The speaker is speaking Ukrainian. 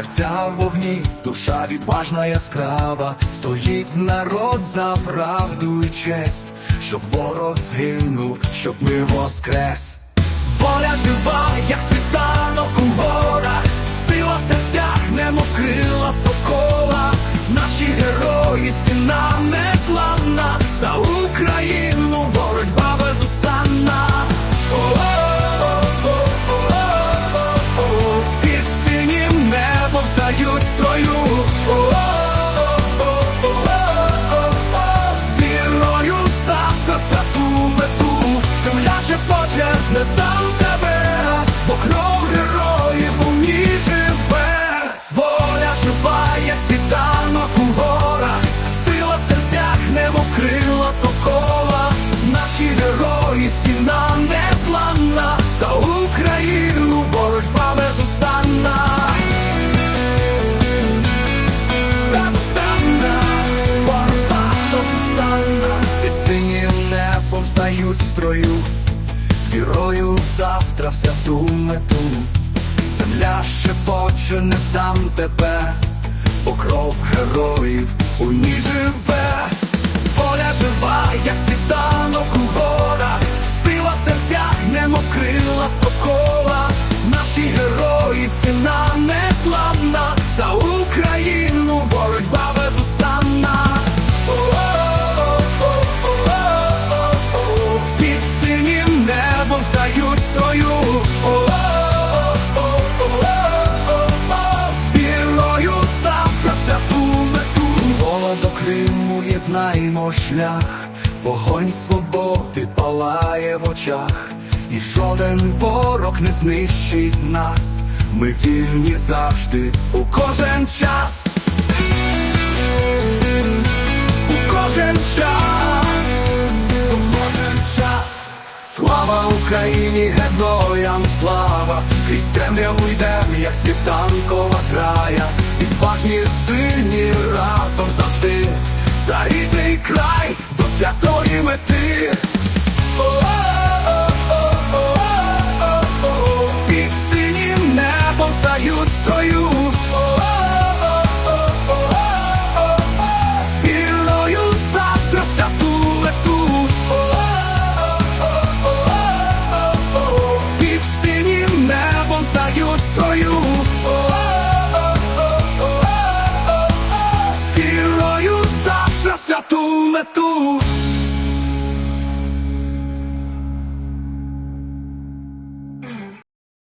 серця в вогні, душа відважна яскрава, стоїть народ за правду і честь, щоб ворог згинув, щоб ми воскрес. Воля жива, як світанок не здам тебе, бо кров героїв у ній живе. Воля жива, як світанок у горах, сила в серцях, немов крила сокола. Наші герої, стіна незламна, за Україну боротьба. Безустанна, боротьба безустанна. Під синім небом стають в строю, з вірою завтра в святу мету. Земля шепоче, не здам тебе, покров героїв у ній живе. Єднаємо шлях, вогонь свободи палає в очах, і жоден ворог не знищить нас. Ми вільні завжди у кожен час. У кожен час, у кожен час. Слава Україні, героям слава, крізь темряву йдем, як світанкова зграя, відважні, сильні разом завжди, за рідний край до святої мети. Під синім небом стають строю. Спільною завтра святу. О-о-о-о-о-о, Під синім небом стають строю. tu